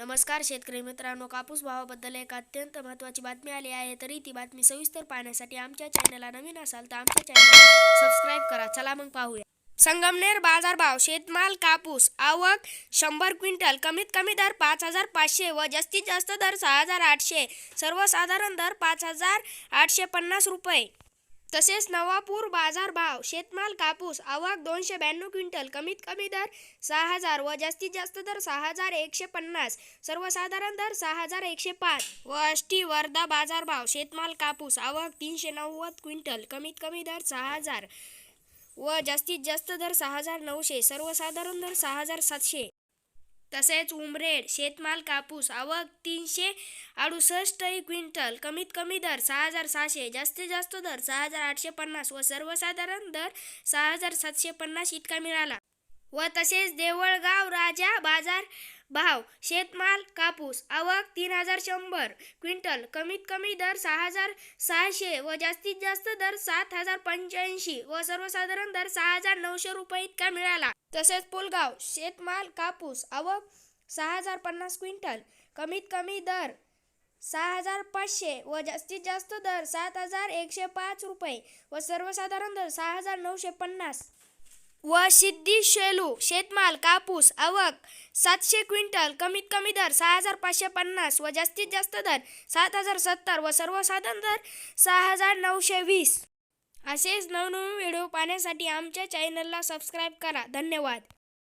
नमस्कार शेतकरी मित्रांनो कापूस भावाबद्दल एक अत्यंत महत्त्वाची बातमी आली आहे. तरी ती बातमी सविस्तर पाहण्यासाठी आमच्या चॅनलला नवीन असाल तर आमच्या चॅनलला सबस्क्राईब करा. चला मग पाहूया. संगमनेर बाजारभाव शेतमाल कापूस आवक शंभर क्विंटल कमीत कमी दर पाच हजार पाचशे व जास्तीत जास्त दर सहा हजार आठशे. सर्वसाधारण दर पाच हजार आठशे पन्नास रुपये. तसेच नवापूर बाजार भाव शेतमाल कापूस आवक दोनशे ब्याण्णव क्विंटल कमीत कमी दर सहा हजार व जास्तीत जास्त दर सहा हजार एकशे पन्नास सर्वसाधारण दर सहा हजार एकशे पाच व अष्टी वर्धा बाजार भाव शेतमाल कापूस आवक तीनशे नव्वद क्विंटल कमीत कमी दर सहा हजार व जास्तीत जास्त दर सहा हजार नऊशे सर्वसाधारण दर सहा हजार सातशे. तसेच उमरेड शेतमाल कापूस आवक तीनशे अडुसष्ट क्विंटल. कमीत कमी दर सहा हजार सहाशे जास्तीत जास्त दर सहा हजार आठशे पन्नास व सर्वसाधारण दर सहा हजार सातशे पन्नास इतका मिळाला. व तसेच देवळगाव राजा बाजार भाव शेतमाल कापूस आवक तीन हजार शंभर क्विंटल कमीत कमी दर सहा हजार सहाशे व जास्तीत जास्त दर सात हजार पंच्याऐंशी व सर्वसाधारण दर सहा हजार नऊशे रुपये इतका मिळाला. तसेच पुलगाव शेतमाल कापूस आवक सहा हजार पन्नास क्विंटल कमीत कमी दर सहा हजार पाचशे व जास्तीत जास्त दर सात हजार एकशे पाच रुपये व सर्वसाधारण दर सहा हजार नऊशे पन्नास. व सिद्धी शेलू शेतमाल कापूस आवक सातशे क्विंटल कमीत कमी दर सहा हजार पाचशे पन्नास व जास्तीत जास्त दर सात हजार सत्तर व सर्वसाधारण दर सहा हजार नऊशे वीस. असेच नवनवीन व्हिडिओ पाहण्यासाठी आमच्या चॅनलला सबस्क्राईब करा. धन्यवाद.